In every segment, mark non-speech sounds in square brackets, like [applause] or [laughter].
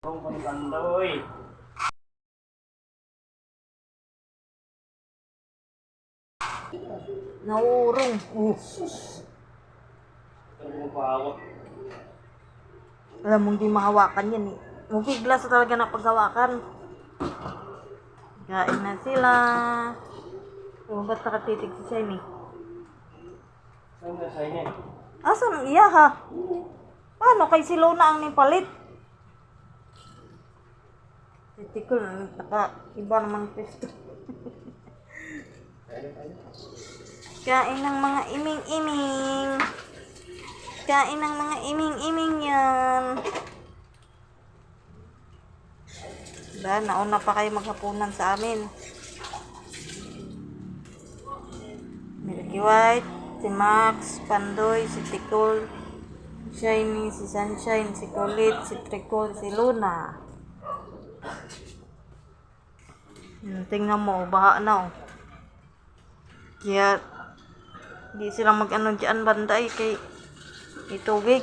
Kung pangkandoy. Naurong. Uh. Mo? Alam mong di mahawakan yan eh. Mabigla sa talaga na paghawakan. Kain na sila. Oh, ba't nakatitig si Shiny? Saan na sa inyo? Asan ang iya ha? Paano kay si Lona ang nipalit? Titikol, naka iba naman pesto. [laughs] Kain ng mga iming-iming. Kain ng mga iming-iming yan. Ba, nauna pa kayo maghapunan sa amin. Milky White, si Max, Pandoy, si Tikol, Shiny, si Sunshine, si Kulit, si Tricol, si Luna. Hmm, tingnan mo, baha na oh. Kaya, di sila mag-ano dyan banda eh, kay itubig.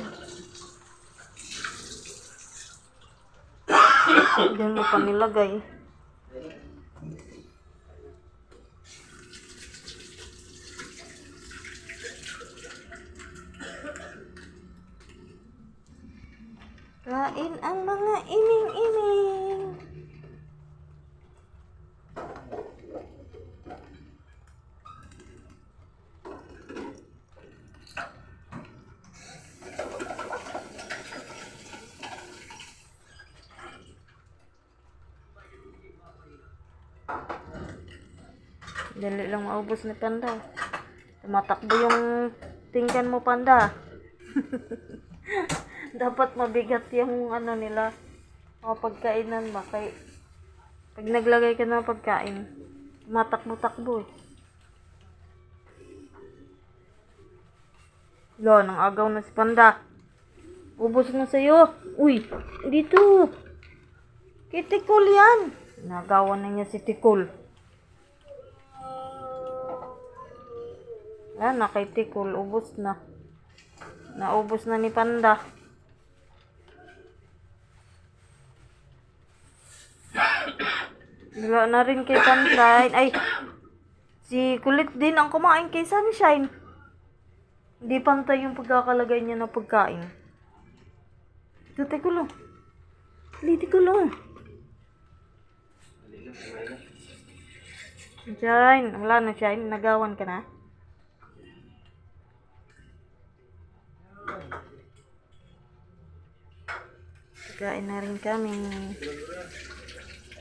Diyan mo pa nilagay. Kain ang mga iming-iming. Dali lang maubos ni Panda. Tumatakbo yung tingkan mo, Panda. [laughs] Dapat mabigat yung ano nila. O pagkainan ba? Kay, pag naglagay ka ng pagkain, tumatakbo-takbo eh. Lo, nang agaw na si Panda. Ubos na sa'yo. Uy, dito. Kay Tikol yan. Nagawan na niya si Tikol. Yan, na kay Tikol. Ubos na. Naubos na ni Panda. [coughs] Wala na rin kay Sunshine. Ay, si Kulit din ang kumain kay Sunshine. Hindi pantay yung pagkakalagay niya ng pagkain. Lang. Hindi, teko lang. Shine, wala na Shine. Nagawan ka na. kain na rin kami.